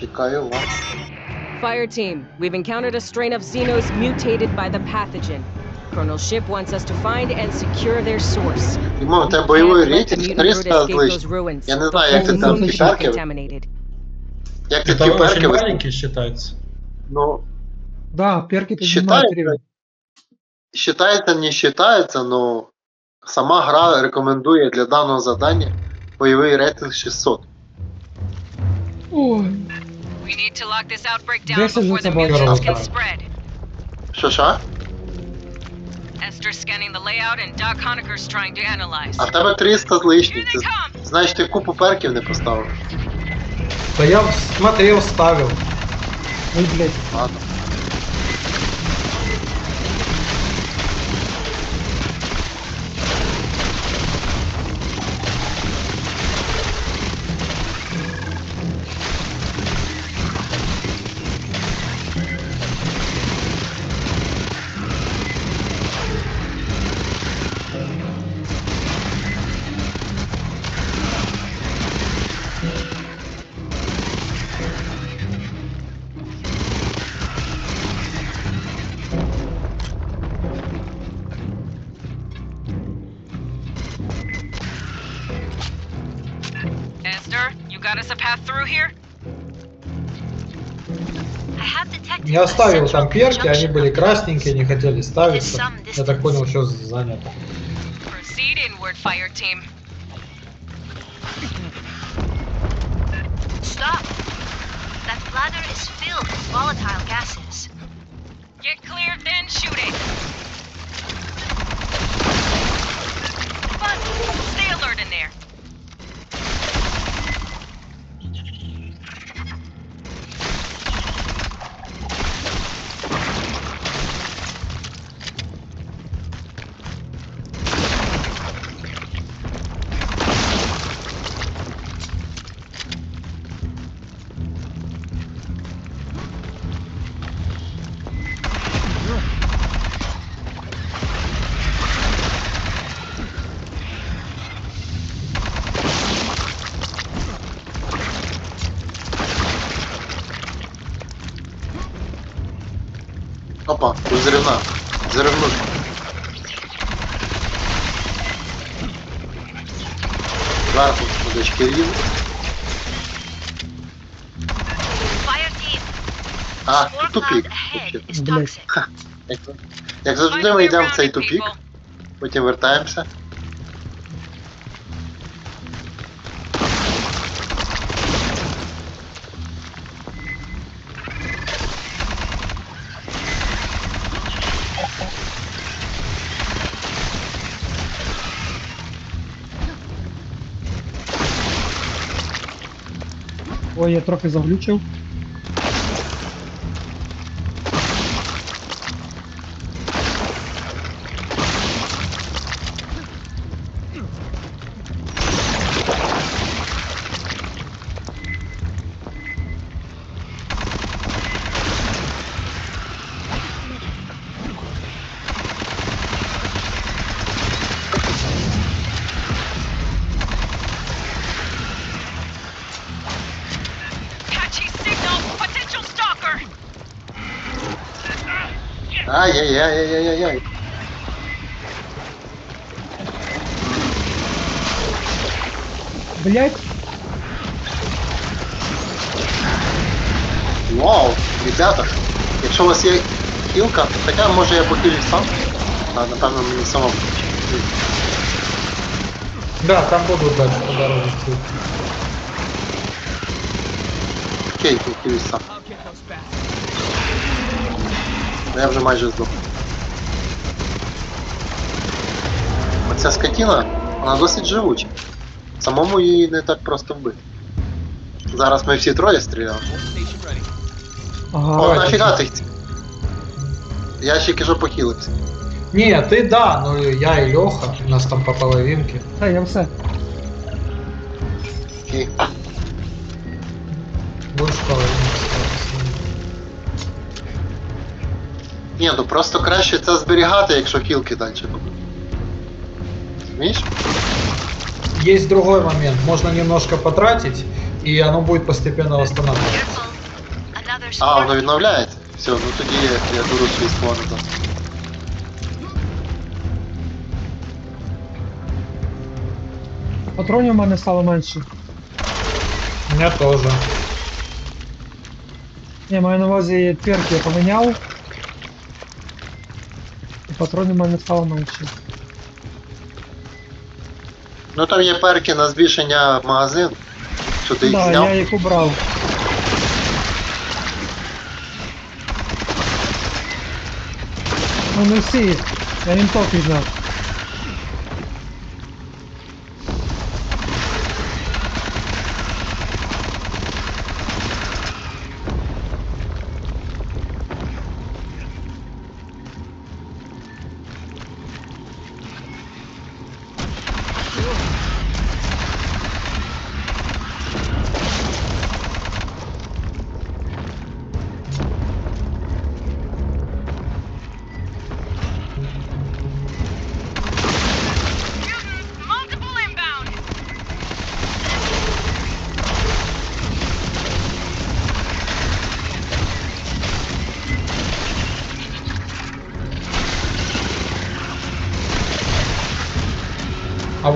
Чекаю вас. Fire team, we've encountered a strain of Xenos mutated by the pathogen. Colonel Ship wants us to find and secure their source. Дімон, у тебе бойовий рейтинг 300 escape з those лишнім. ruins. Я не знаю, як ти там contaminated. Як ти Это очень вис- маленький считается. Ну, Да, перки піднімають считається, рівень. считається, не считається, но сама гра рекомендує для даного завдання бойовий рейтинг 600. Ой, We need to lock this outbreak down Десять before the забагато. mutants can spread. Що що? Esther's scanning the layout and Doc Honeker's trying to analyze. А в тебе 300 з лишнім. Ти купу перків не поставив. Да я смотрел, ставил. ой, блядь. Ладно. Я оставил там перки, они были красненькие, не хотели ставиться. Я так понял, все занято. Proceed inward, fire team. Stop! That bladder is filled with volatile gases. Get cleared, then shoot it. But stay alert in there. ahead Тут is ще. Блядь. toxic. Як, як завжди Find ми your йдемо в цей grounded тупік, people. потім вертаємося. Ой, я трохи заглючив. Ай-яй-яй-яй-яй-яй. Блять, Вау, ребята, якщо у вас є хілка, хоча може я похилюсь сам. А, напевно, мені самому. Да, там будут дальше по дороге. идти. Окей, похилюсь сам. Я вже майже здох. Оця скотіна, вона досить живуча. Самому її не так просто вбити. Зараз ми всі троє стріляли. ага. О, Давай, нафіга ти? ці- Я тільки що похилився. Не, ты да, но я и Леха, у нас там по половинке. Та, я все. Окей. Ні, ну просто краще це зберігати, якщо хілки далі будуть. Розумієш? Есть другой момент, можно немножко потратить, и оно будет постепенно восстанавливаться. Careful, There's А, more воно відновляється. Все, ну тоді я, я беру свій створ назад. Патронів у мене стало менше. У меня тоже. Ні, маю на увазі перки я поміняв. І патронів у мене стало менше. Ну там є перки на збільшення магазин. Що ти їх да, зняв? я їх убрав. Ну не всі. Я вінтовки зняв. multiple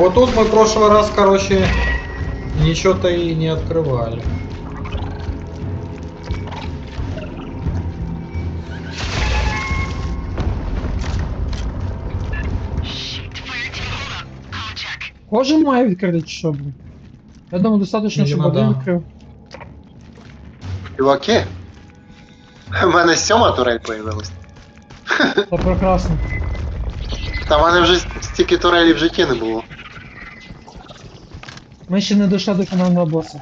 вот тут мы в прошлый раз, короче, ничего-то и не открывали. Кожен має відкрити чи що, блін? Я думаю, достатньо, щоб Видимо, один да. відкрив. Чуваки. У мене сьома турель появилась. Це прекрасно. Та в мене вже стільки турелей в житті не було. Ми ще не дійшли до фінального боса.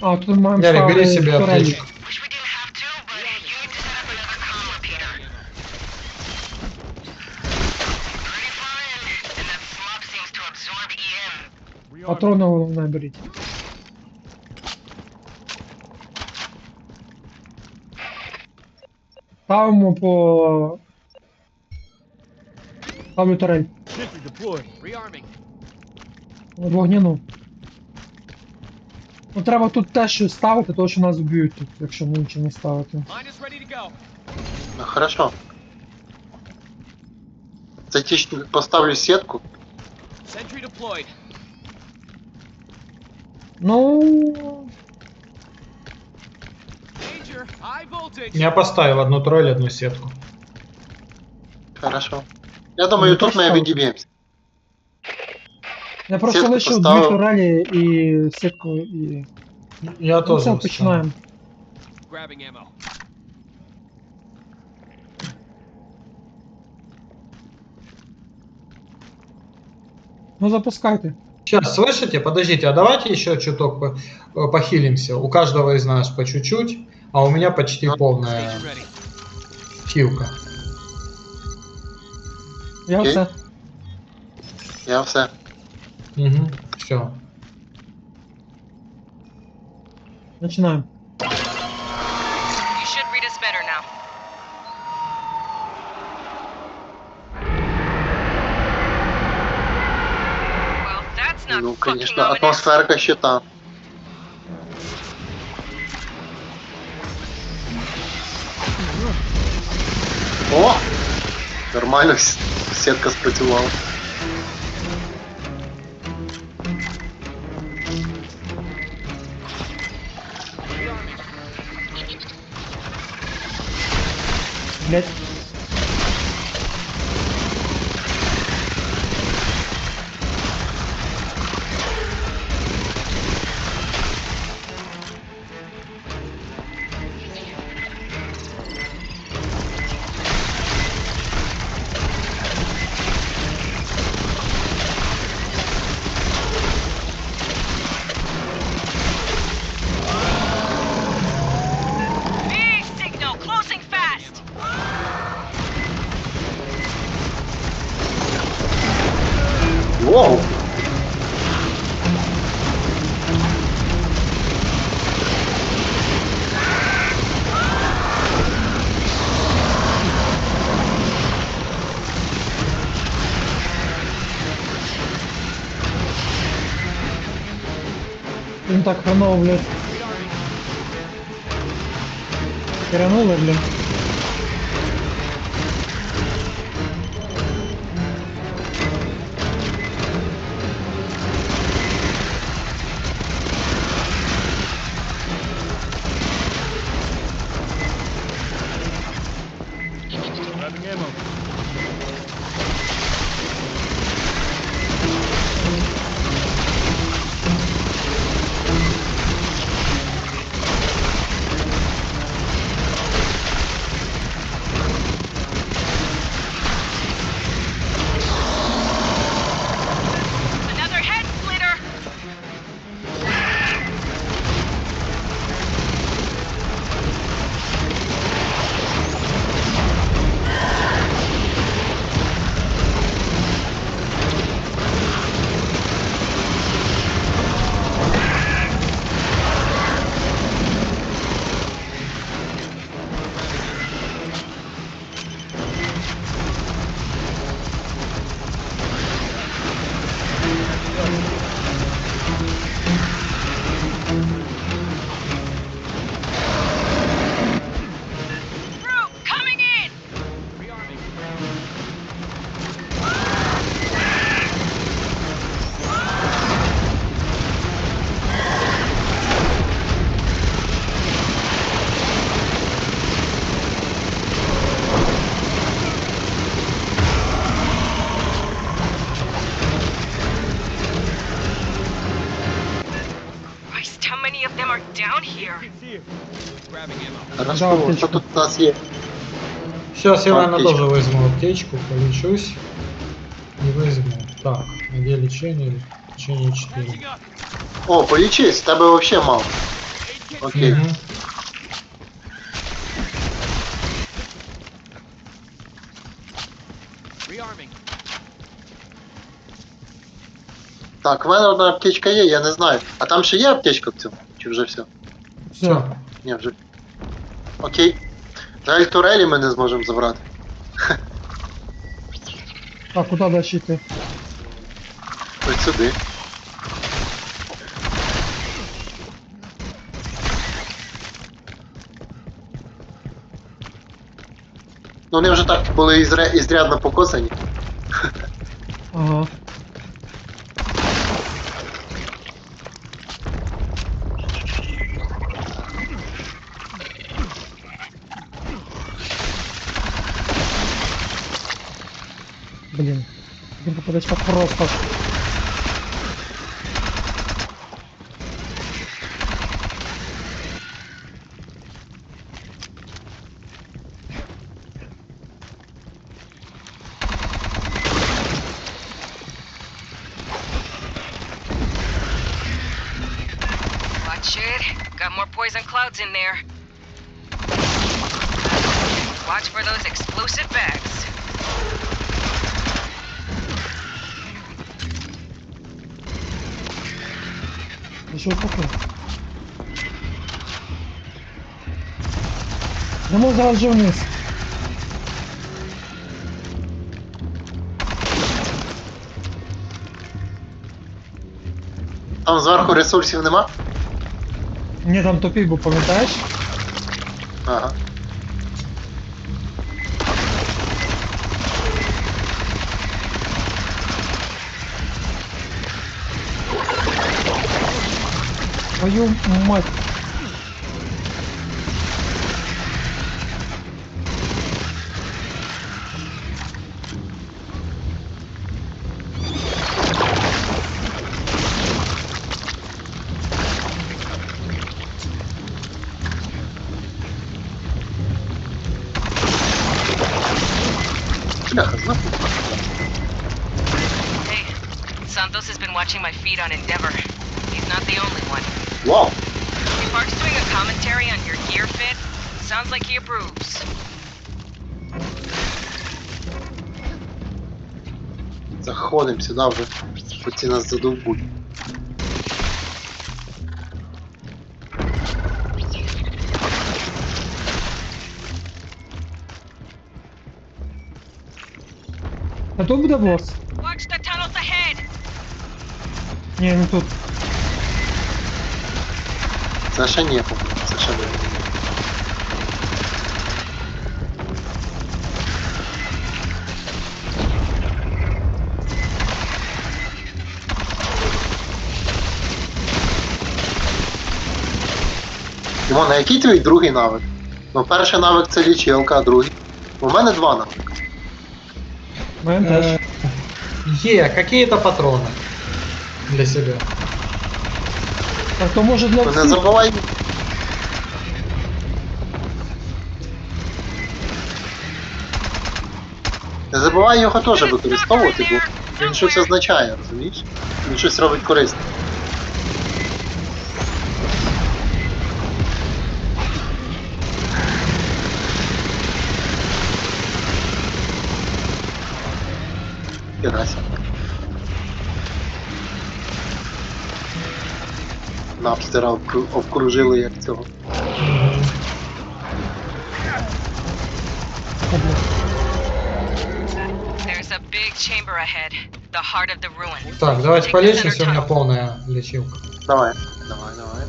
А, тут маємо Ярик, бери ставити себе турелі. аптечку. Wish we didn't have to, but you need to set up another comm repeater. Pretty fine, and that slop seems to absorb EM. Патрони головне беріть. Ставимо по... Ставлю турель. Sentry deployed. Rearming. Вогняну. Ну треба тут теж щось ставити, тому що нас вб'ють тут, якщо ми нічого не ставити. Mine is ready to go. Ну хорошо. Це ті, що поставлю сітку. Sentry deployed. Ну. Danger. High voltage. Я поставил одну тролль, одну сетку. Хорошо. Я думаю, Ну, тут ми поставив. відіб'ємося. Я просто Сітку лишив дві поставив. турелі і сітку і. Я Ну, тоже. все, вот починаємо. Grabbing ammo. Ну запускайте. Сейчас, слышите? Подождите, а давайте еще чуток по- э, похилимся. У каждого из нас по чуть-чуть, а у меня почти Ну, полная Station ready. хилка. Я Окей. все. Я все. Угу, все. Починаємо. You should read us better now. Well, that's not Ну, fucking конечно, атмосферка щита. О! Нормально сетка спрацювала. Блять. так воно, блядь. Крануло, блядь. ammo. Хорошо, Ну, Да, що аптечка. тут у нас є? Сейчас я, наверное, Аптечка. тоже возьму аптечку, полечусь. И возьму. Так, где лечение? Лечение 4. Patching up. О, полічись, тебе вообще мало. Aid kit. Окей. Мгм. Rearming. Так, в мене одна аптечка є, я не знаю. А там ще є аптечка в цьому? Чи вже все? Все. Ні, вже. Окей. Жаль, турелі ми не зможемо забрати. А куди далі йти? Ось сюди. Ну вони вже так були ізря- ізрядно покосані. Ага. Блин, подачка просто. Еще пока. Йому зараз же вниз. Там зверху ресурсів нема? Ні, там тупик був, пам'ятаєш? Ага. Твою мать. Бляха, знахуй. Hey, Santos has been watching my feed on Endeavor. He's not the only one. Вау! If Ark's doing a commentary on your gear fit, sounds like he approves. Заходимо сюди вже. Хоч ці нас задовбуть. А то буде босс. Не тут отношения я помню совершенно. Івана, який твій другий навик? Ну, перший навик це лічилка, а другий. У мене два навика. Е, Є какие-то патроны для себя. Так то може для Не всіх. забувай. Не забувай його теж використовувати, бо він щось означає, розумієш? Він щось робить корисне. Напстера обкру- обкружили як цього. Так, давайте Take по the лестнице, center у меня полная лечилка. Давай, давай, давай.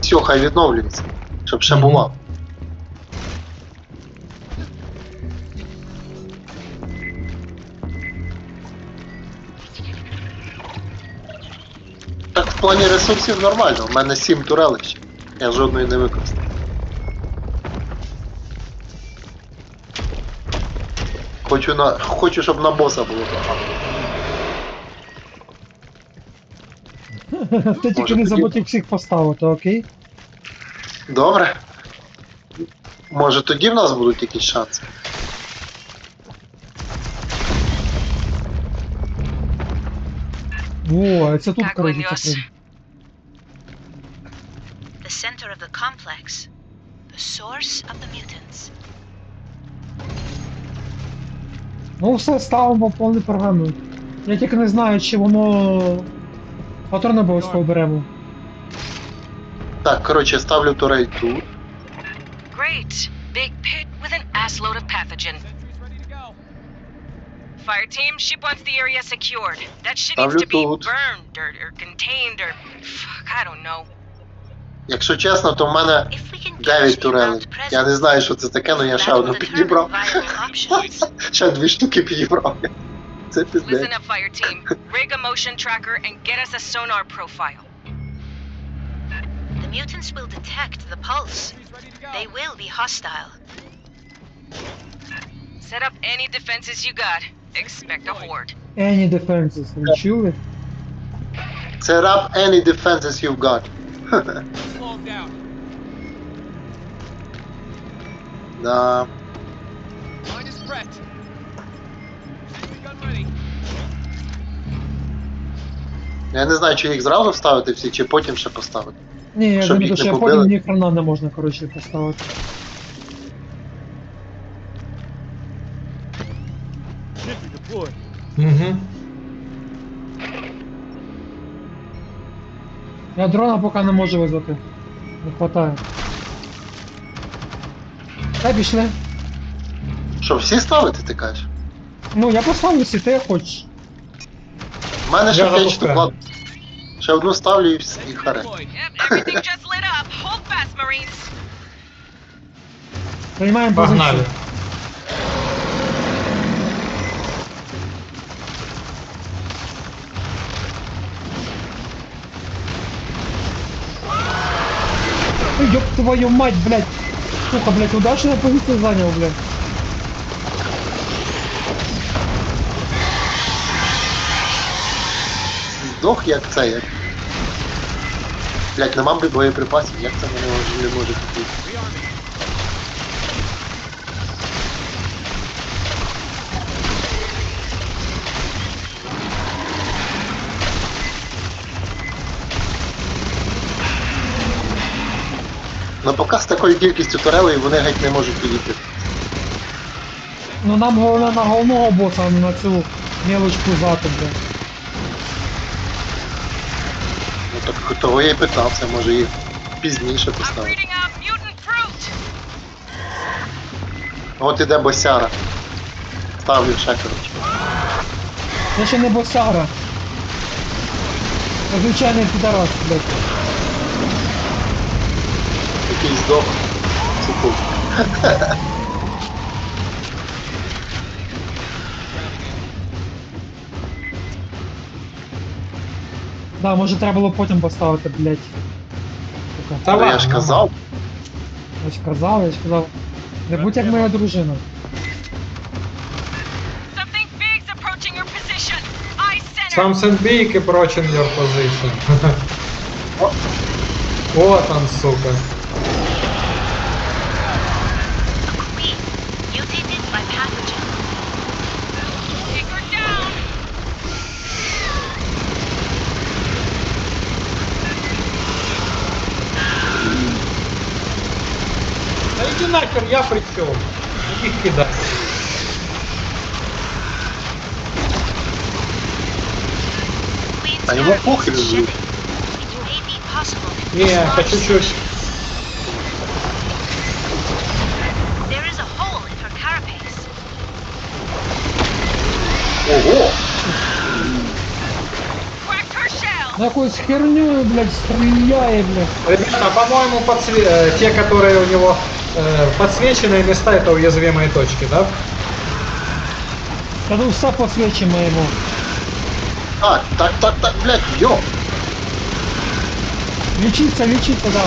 Все, хай відновлюється, щоб ще була. Так в плані ресурсів нормально, у мене 7 турелищ. Я жодної не використав. Хочу на. Хочу, щоб на боса було багато. Ти тільки не забудь їх всіх поставити, окей? Добре. Може тоді в нас будуть якісь шанси. О, а це тут, Так, коротше, прям. The center of the complex. The source of the mutants. Ну все, ставимо повний програму. Я тільки не знаю, чи воно. Патрон обов'язково беремо. Так, коротше, ставлю турель тут. Great. Big pit with an assload of pathogen. Fire team, ship wants the area secured. That shit needs to be burned or, or contained or fuck, I don't know. Якщо чесно, то в мене If we can 9 турелей. Я не знаю, що це таке, але я ще одну підібрав. Ще дві штуки підібрав. Це Listen up, fire team. Rig a motion tracker and get us a sonar profile. The mutants will detect the pulse. Sentry's ready to go. They will be hostile. Set up any defenses you got. Expect a horde. Any defenses, ви чули? Set up any defenses you've got. Slow him down. Да. Line is prepped. Sentry gun ready. Я не знаю, чи їх зразу вставити всі, чи потім ще поставити. Ні, я Щоб думаю, їх що не я побили. потім ні хрена не можна, коротше, поставити. Угу. Я дрона поки не можу визвати. Не хватає. Та пішли. Що, всі ставити, ти кажеш? Ну, я поставлю, ти хочеш. У мене ще Я 5 запускаю. штук. ладно. Ще одну ставлю і, вс- і Sentry харе. deployed. Yep, everything just lit up. Hold fast, Marines. Приймаємо Погнали. позицію. Ой, Ёб твою мать, блядь. Сука, блядь, удачная позицию занял, блядь. Здох як це, як. Блять, нема боєприпасів, як це мене може- не може бути? Ну поки з такою кількістю турелей вони геть не можуть підійти. Ну нам головне на головного боса, а не на цю мелочку зати, того я й питався, може їх пізніше поставити. От іде босяра. Ставлю ще, коротше. Це ще не босяра. Це звичайний підарас, блядь. Який здох. Суку. Да, може треба було потім поставити, блядь. Сука. Та ладно, я ж казав. Я ж казав, я ж казав. Не будь як моя дружина. Something big's approaching your position. I center. Something big approaching your position. Вот он, сука. При чем? Их. Queen's А ему is же. Не, по чуть-чуть. Ого! На якоюсь херню, блядь, стріляє, блядь. Ребята, по-моему, подсве- э, те, которые у него подсвеченные места, это уязвимые точки, да? Та ну все посвячимо йому. Так, так, так, так, блядь, йо! Лічиться, лічиться, да.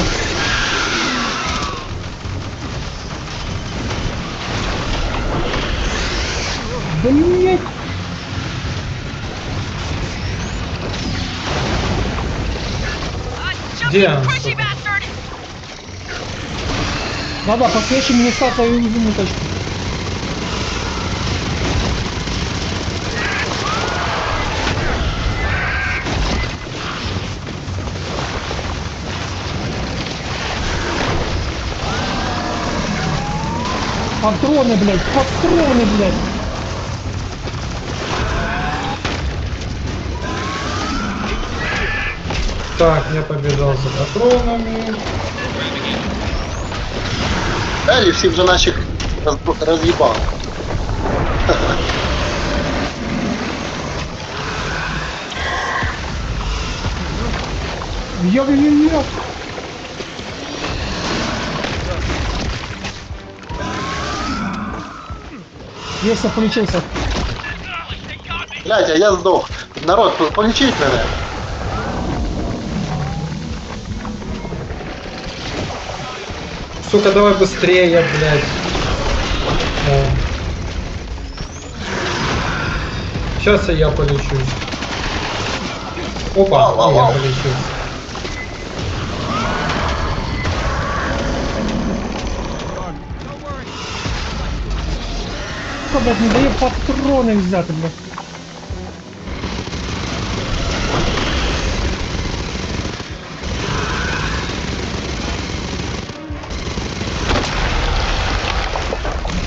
Блять. Где Да-да, посвячим места твою уязвимую точку. Патроны, блядь, патроны, блядь. Так, я побежал за патронами. Елі всіх вже наших роз- роз'їбав. Ёп-ёп-ёп. Есть, я полечился. Блядь, а я здох. Народ, по- полічіть Сука, давай быстрее, блядь. Сейчас и я полечусь. Опа, Вау, я. Сука, блядь, не дає патрони взяти, блядь.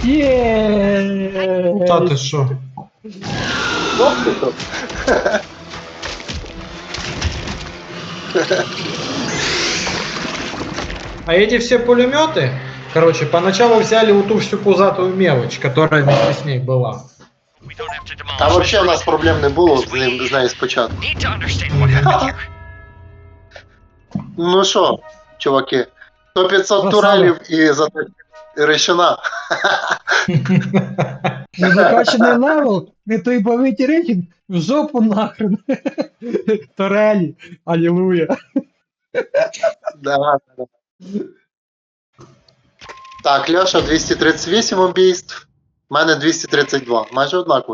Є. Та ты шо? Ох ти що. А эти все пулеметы, короче, поначалу взяли вот ту всю пузатую мелочь, которая вместе с ней была. We don't have to demolish Та this взагалі у нас place. проблем не було з ним з нею спочатку. Need to understand what happened here. Ну що, чуваки, 100 500 Красава. турелів і зато решена. Незакачаний левел, не той бавиті рейтинг, в жопу нахрен. Торелі, алілуя. Так, Льоша 238 убійств, в мене 232, майже однаково.